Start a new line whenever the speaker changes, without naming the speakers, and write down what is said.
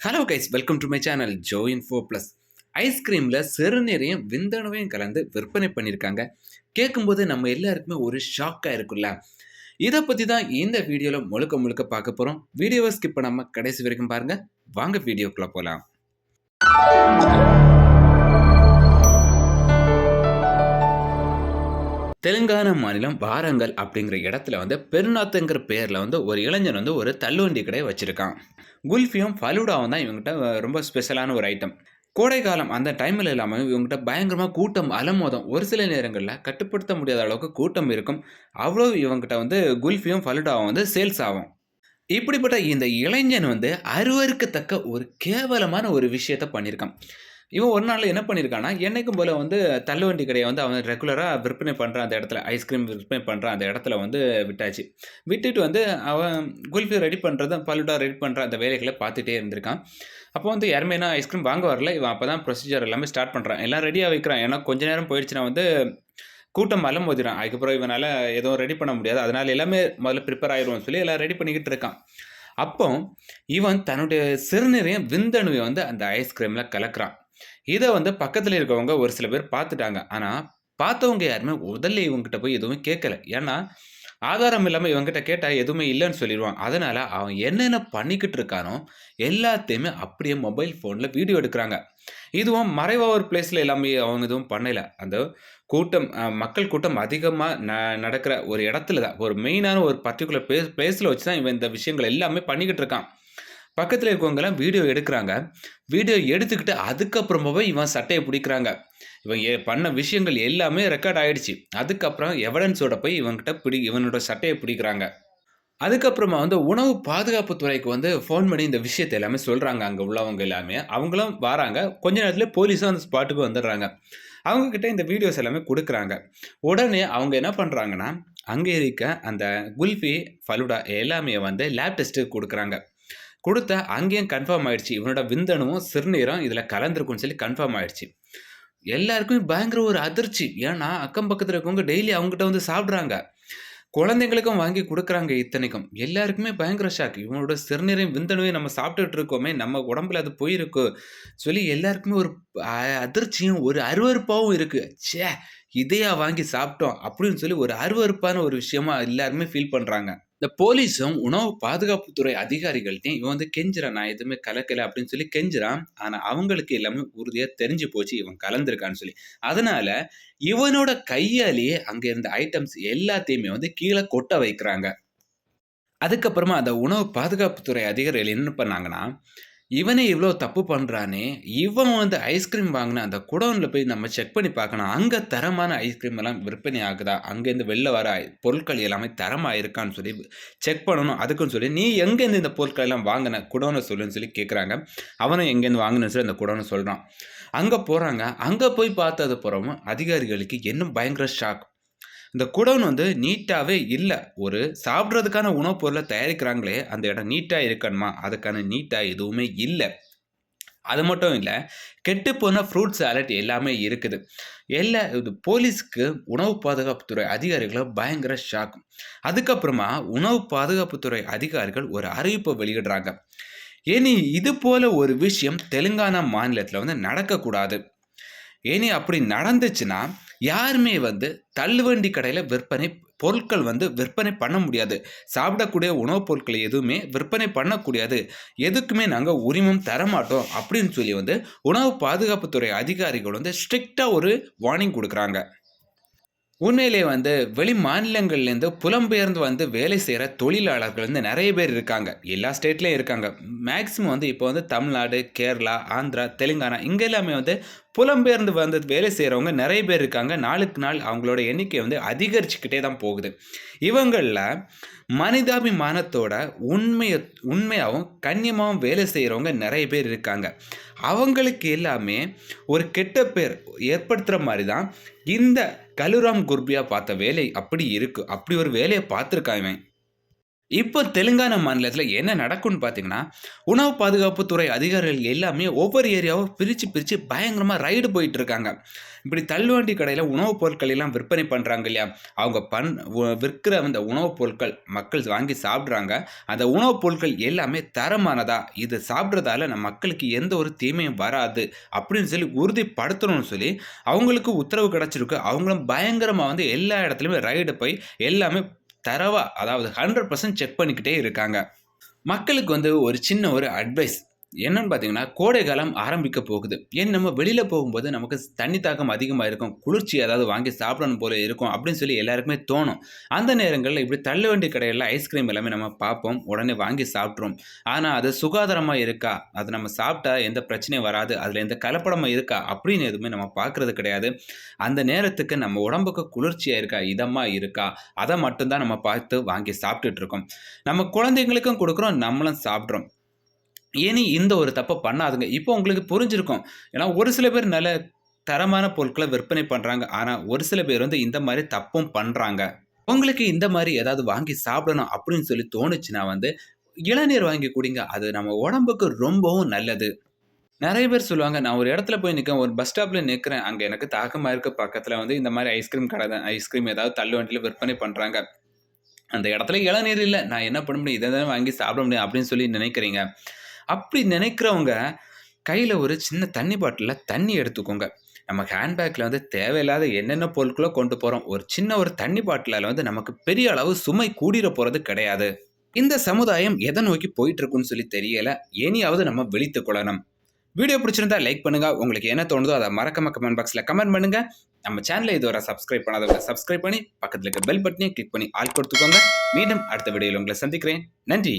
Hello guys welcome to my channel Jo info plus ஐஸ்கிரீமில் சிறுநீரையும் விந்தணுவையும் கலந்து விற்பனை பண்ணியிருக்காங்க கேட்கும்போது நம்ம எல்லாருக்குமே ஒரு ஷாக்காக இருக்குல்ல இதை பற்றி தான் இந்த வீடியோவில் முழுக்க முழுக்க பார்க்க போகிறோம் வீடியோவை ஸ்கிப் பண்ணாமல் கடைசி வரைக்கும் பாருங்கள் வாங்க வீடியோக்குள்ளே போகலாம் தெலுங்கானா மாநிலம் வாரங்கல் அப்படிங்கிற இடத்துல வந்து பெருநாத்துங்கிற பேரில் வந்து ஒரு இளைஞன் வந்து ஒரு தள்ளுவண்டி கடையை வச்சுருக்கான். குல்ஃபியும் ஃபலூடாவும் தான் இவங்ககிட்ட ரொம்ப ஸ்பெஷலான ஒரு ஐட்டம் கோடைக்காலம் அந்த டைமில் இல்லாமல் இவங்ககிட்ட பயங்கரமாக கூட்டம் அலமோதம் ஒரு சில நேரங்களில் கட்டுப்படுத்த முடியாத அளவுக்கு கூட்டம் இருக்கும். அவ்வளோ இவங்ககிட்ட வந்து குல்ஃபியும் ஃபலுடாவும் வந்து சேல்ஸ் ஆகும். இப்படிப்பட்ட இந்த இளைஞன் வந்து அருவருக்கத்தக்க ஒரு கேவலமான ஒரு விஷயத்த பண்ணியிருக்கான். இவன் ஒரு நாள் என்ன பண்ணியிருக்கான்னா என்னைக்கும் போல் வந்து தள்ளுவண்டி கடையை வந்து அவன் ரெகுலராக விற்பனை பண்ணுறான் அந்த இடத்துல. ஐஸ்கிரீம் விற்பனை பண்ணுறான் அந்த இடத்துல வந்து விட்டாச்சு. விட்டுட்டு வந்து அவன் குல்ஃபி ரெடி பண்ணுறது பல்லுடா ரெடி பண்ணுற அந்த வேலைகளை பார்த்துட்டே இருந்திருக்கான். அப்போ வந்து யாருமே என்ன ஐஸ்கிரீம் வாங்க வரல. இவன் அப்போ தான் ப்ரொசீஜர் எல்லாமே ஸ்டார்ட் பண்ணுறான் எல்லாம் ரெடியாக வைக்கிறான். ஏன்னா கொஞ்ச நேரம் போயிடுச்சுன்னா வந்து கூட்டம் மலம் மோதிரான் அதுக்கப்புறம் இவனால் எதுவும் ரெடி பண்ண முடியாது. அதனால் எல்லாமே முதல்ல ப்ரிப்பேர் ஆயிடுவோம்னு சொல்லி எல்லாம் ரெடி பண்ணிக்கிட்டு இருக்கான். அப்போ இவன் தன்னுடைய சிறுநீரையும் விந்தணுவை வந்து அந்த ஐஸ்கிரீமில் கலக்கிறான். இதை வந்து பக்கத்தில் இருக்கவங்க ஒரு சில பேர் பார்த்துட்டாங்க ஆனால் பார்த்தவங்க யாருமே முதல்ல இவங்ககிட்ட போய் எதுவும் கேட்கல ஏன்னா ஆதாரம் இல்லாமல் இவங்ககிட்ட கேட்டால் எதுவுமே இல்லைன்னு சொல்லிடுவான் அதனால் அவன் என்னென்ன பண்ணிக்கிட்டு இருக்கானோ எல்லாத்தையுமே அப்படியே மொபைல் ஃபோனில் வீடியோ எடுக்கிறாங்க. இதுவும் மறைவாக ஒரு பிளேஸில் எல்லாமே அவங்க எதுவும் பண்ணலை. அந்த கூட்டம் மக்கள் கூட்டம் அதிகமாக ந நடக்கிற ஒரு இடத்துல தான் ஒரு மெயினான ஒரு பர்டிகுலர் பிளேஸ் பிளேஸில் வச்சு தான் இவன் இந்த விஷயங்கள் எல்லாமே பண்ணிக்கிட்டு இருக்கான். பக்கத்தில் இருக்கவங்கெல்லாம் வீடியோ எடுக்கிறாங்க. வீடியோ எடுத்துக்கிட்டு அதுக்கப்புறமாவே இவன் சட்டையை பிடிக்கிறாங்க. இவன் ஏ பண்ண விஷயங்கள் எல்லாமே ரெக்கார்ட் ஆகிடுச்சு அதுக்கப்புறம் எவிடன்ஸோட போய் இவன்கிட்ட பிடி இவனோட சட்டையை பிடிக்கிறாங்க. அதுக்கப்புறமா வந்து உணவு பாதுகாப்பு துறைக்கு வந்து ஃபோன் பண்ணி இந்த விஷயத்தை எல்லாமே சொல்கிறாங்க அங்கே உள்ளவங்க எல்லாமே. அவங்களும் வராங்க. கொஞ்ச நேரத்தில் போலீஸும் அந்த ஸ்பாட்டுக்கு வந்துடுறாங்க. அவங்கக்கிட்ட இந்த வீடியோஸ் எல்லாமே கொடுக்குறாங்க. உடனே அவங்க என்ன பண்ணுறாங்கன்னா அங்கே இருக்க அந்த குல்ஃபி ஃபலுடா எல்லாமே வந்து லேப் டெஸ்ட்டுக்கு கொடுக்குறாங்க. கொடுத்த அங்கேயும் கன்ஃபார்ம் ஆயிடுச்சு. இவனோட விந்தனும் சிறுநீரம் இதில் கலந்துருக்குன்னு சொல்லி கன்ஃபார்ம் ஆயிடுச்சு. எல்லாருக்குமே பயங்கர ஒரு அதிர்ச்சி. ஏன்னா அக்கம் பக்கத்தில் இருக்கவங்க டெய்லி அவங்ககிட்ட வந்து சாப்பிட்றாங்க. குழந்தைங்களுக்கும் வாங்கி கொடுக்குறாங்க இத்தனைக்கும். எல்லாருக்குமே பயங்கர ஷாக் இவனோட சிறுநீரையும் விந்தணுவையும் நம்ம சாப்பிட்டுட்டு இருக்கோமே நம்ம உடம்புல அது போயிருக்கு சொல்லி எல்லாருக்குமே ஒரு அதிர்ச்சியும் ஒரு அருவறுப்பாகவும் இருக்குது சே இதையா வாங்கி சாப்பிட்டோம் அப்படின்னு சொல்லி ஒரு அருவறுப்பான ஒரு விஷயமா எல்லாருமே ஃபீல் பண்ணுறாங்க இந்த போலீஸும் உணவு பாதுகாப்புத்துறை அதிகாரிகள்ட்டையும் இவன் வந்து கெஞ்சுறான் நான் எதுவுமே கலக்கலை அப்படின்னு சொல்லி கெஞ்சுறான். ஆனால் அவங்களுக்கு எல்லாமே உறுதியாக தெரிஞ்சு போச்சு இவன் கலந்துருக்கான்னு சொல்லி. அதனால இவனோட கையாலேயே அங்கே இருந்த ஐட்டம்ஸ் எல்லாத்தையுமே வந்து கீழே கொட்ட வைக்கிறாங்க. அதுக்கப்புறமா அந்த உணவு பாதுகாப்புத்துறை அதிகாரிகள் என்ன பண்ணாங்கன்னா இவனே இவ்வளோ தப்பு பண்ணுறானே இவன் வந்து ஐஸ்கிரீம் வாங்கின அந்த குடோனில் போய் நம்ம செக் பண்ணி பார்க்கணும். அங்கே தரமான ஐஸ்கிரீம் எல்லாம் விற்பனை ஆகுதா? அங்கேருந்து வெளில வர பொருட்கள் எல்லாமே தரமாக இருக்கான்னு சொல்லி செக் பண்ணணும். அதுக்குன்னு சொல்லி நீ எங்கேருந்து இந்த பொருட்கள் எல்லாம் வாங்கின? குடோனை சொல்லுன்னு சொல்லி கேட்குறாங்க அவனும் எங்கேருந்து வாங்கினு சொல்லி அந்த குடோனை சொல்கிறான் அங்கே போகிறாங்க அங்கே போய் பார்த்தது புறமும் அதிகாரிகளுக்கு இன்னும் பயங்கர ஷாக் இந்த குடோன் வந்து நீட்டாகவே இல்லை. ஒரு சாப்பிட்றதுக்கான உணவுப் பொருளை தயாரிக்கிறாங்களே அந்த இடம் நீட்டாக இருக்கணுமா? அதுக்கான நீட்டாக எதுவுமே இல்லை. அது மட்டும் இல்லை கெட்டு போன ஃப்ரூட் சாலட் எல்லாமே இருக்குது. எல்லா இது போலீஸ்க்கு உணவு பாதுகாப்புத்துறை அதிகாரிகளும் பயங்கர ஷாக் அதுக்கப்புறமா உணவு பாதுகாப்புத்துறை அதிகாரிகள் ஒரு அறிவிப்பை வெளியிடுறாங்க. ஏனி இது போல ஒரு விஷயம் தெலுங்கானா மாநிலத்தில் வந்து நடக்கக்கூடாது. ஏனி அப்படி நடந்துச்சுன்னா யாருமே வந்து தள்ளுவண்டி கடையில் விற்பனை பொருட்கள் வந்து விற்பனை பண்ண முடியாது. சாப்பிடக்கூடிய உணவுப் பொருட்களை எதுவுமே விற்பனை பண்ணக்கூடாது எதுக்குமே நாங்கள் உரிமம் தரமாட்டோம் அப்படின்னு சொல்லி வந்து உணவு பாதுகாப்புத்துறை அதிகாரிகள் வந்து ஸ்ட்ரிக்டாக ஒரு வார்னிங் கொடுக்குறாங்க. உண்மையிலே வந்து வெளி மாநிலங்கள்லேருந்து புலம்பெயர்ந்து வந்து வேலை செய்கிற தொழிலாளர்கள் வந்து நிறைய பேர் இருக்காங்க. எல்லா ஸ்டேட்லேயும் இருக்காங்க. மேக்ஸிமம் வந்து இப்போ வந்து தமிழ்நாடு கேரளா ஆந்திரா தெலுங்கானா இங்கே எல்லாமே வந்து புலம்பெயர்ந்து வந்து வேலை செய்கிறவங்க நிறைய பேர் இருக்காங்க. நாளுக்கு நாள் அவங்களோட எண்ணிக்கை வந்து அதிகரிச்சுக்கிட்டே தான் போகுது. இவங்களில் மனிதாபிமானத்தோட உண்மையை உண்மையாகவும் கண்ணியமாகவும் வேலை செய்கிறவங்க நிறைய பேர் இருக்காங்க. அவங்களுக்கு எல்லாமே ஒரு கெட்ட பேர் ஏற்படுத்துகிற மாதிரி தான் இந்த கலுராம் குர்பியா பார்த்த வேலை அப்படி இருக்குது அப்படி ஒரு வேலையை பார்த்துருக்கான் இவன். இப்போ தெலுங்கானா மாநிலத்தில் என்ன நடக்கும்னு பார்த்தீங்கன்னா, உணவு பாதுகாப்புத்துறை அதிகாரிகள் எல்லாமே ஒவ்வொரு ஏரியாவும் பிரித்து பிரித்து பயங்கரமாக ரைடு போயிட்டு இருக்காங்க. இப்படி தள்ளுவண்டி கடையில் உணவுப் பொருட்கள் எல்லாம் விற்பனை பண்ணுறாங்க இல்லையா? அவங்க பண் விற்கிற அந்த உணவுப் பொருட்கள் மக்கள் வாங்கி சாப்பிட்றாங்க அந்த உணவுப் பொருட்கள் எல்லாமே தரமானதா? இது சாப்பிட்றதால நம்ம மக்களுக்கு எந்த ஒரு தீமையும் வராது. அப்படின்னு சொல்லி உறுதிப்படுத்தணும்னு சொல்லி அவங்களுக்கு உத்தரவு கிடச்சிருக்கு அவங்களும் பயங்கரமாக வந்து எல்லா இடத்துலையுமே ரைடு போய் எல்லாமே தரவா அதாவது 100% செக் பண்ணிக்கிட்டே இருக்காங்க. மக்களுக்கு வந்து ஒரு சின்ன ஒரு அட்வைஸ். என்னன்னு பார்த்தீங்கன்னா, கோடை காலம் ஆரம்பிக்க போகுது. ஏன் நம்ம வெளியில் போகும்போது நமக்கு தண்ணி தாக்கம் அதிகமாக இருக்கும். குளிர்ச்சி ஏதாவது வாங்கி சாப்பிடணும் போல இருக்கும் அப்படின்னு சொல்லி எல்லாருக்குமே தோணும். அந்த நேரங்களில் இப்படி தள்ள வேண்டிய கடையில் ஐஸ்கிரீம் எல்லாமே நம்ம பார்ப்போம். உடனே வாங்கி சாப்பிட்றோம் ஆனால் அது சுகாதாரமாக இருக்கா? அது நம்ம சாப்பிட்டா எந்த பிரச்சனையும் வராது. அதில் எந்த கலப்படமும் இருக்கா? அப்படின்னு எதுவுமே நம்ம பார்க்குறது கிடையாது. அந்த நேரத்துக்கு நம்ம உடம்புக்கு குளிர்ச்சியாக இருக்கா? இதமாக இருக்கா? அதை மட்டும்தான் நம்ம பார்த்து வாங்கி சாப்பிட்டுட்டு இருக்கோம். நம்ம குழந்தைங்களுக்கும் கொடுக்குறோம் நம்மளும் சாப்பிட்றோம். இனி இந்த ஒரு தப்பை பண்ணாதுங்க. இப்போ உங்களுக்கு புரிஞ்சிருக்கும். ஏன்னா ஒரு சில பேர் நல்ல தரமான பொருட்களை விற்பனை பண்ணுறாங்க ஆனால் ஒரு சில பேர் வந்து இந்த மாதிரி தப்பும் பண்ணுறாங்க உங்களுக்கு இந்த மாதிரி ஏதாவது வாங்கி சாப்பிடணும் அப்படின்னு சொல்லி தோணுச்சுன்னா வந்து, இளநீர் வாங்கி குடிங்க. அது நம்ம உடம்புக்கு ரொம்பவும் நல்லது. நிறைய பேர் சொல்லுவாங்க, "நான் ஒரு இடத்துல போய் நிக்கிறேன். ஒரு பஸ் ஸ்டாப்பில் நிற்கிறேன் அங்கே எனக்கு தாக்கமாக இருக்க பக்கத்தில் வந்து இந்த மாதிரி ஐஸ்கிரீம் கடை தான். ஐஸ்கிரீம் ஏதாவது தள்ளுவண்டியில விற்பனை பண்ணுறாங்க அந்த இடத்துல இளநீர் இல்லை நான் என்ன பண்ண முடியும்? இதை தான் வாங்கி சாப்பிட முடியும்." அப்படின்னு சொல்லி நினைக்கிறீங்க. அப்படி நினைக்கிறவங்க, கையில் ஒரு சின்ன தண்ணி பாட்டிலில் தண்ணி எடுத்துக்கோங்க. நம்ம ஹேண்ட் வந்து தேவையில்லாத என்னென்ன பொருட்களோ கொண்டு போகிறோம் ஒரு சின்ன ஒரு தண்ணி பாட்டிலில் வந்து நமக்கு பெரிய அளவு சுமை கூடிட போகிறது கிடையாது. இந்த சமுதாயம் எதை நோக்கி போயிட்டு இருக்குன்னு சொல்லி தெரியல. இனியாவது நம்ம விழித்துக் கொள்ளணும். வீடியோ பிடிச்சிருந்தா லைக் பண்ணுங்க. உங்களுக்கு என்ன தோணுதோ அதை மறக்காம கமெண்ட் பாக்ஸில் கமெண்ட் பண்ணுங்க. நம்ம சேனலை இதுவரை சப்ஸ்கிரைப் பண்ணாதவங்க சப்ஸ்கிரைப் பண்ணி, பக்கத்தில் இருக்க பெல் பட்டனையும் கிளிக் பண்ணி ஆல் கொடுத்துக்கோங்க. மீண்டும் அடுத்த வீடியோவில் உங்களை சந்திக்கிறேன். நன்றி.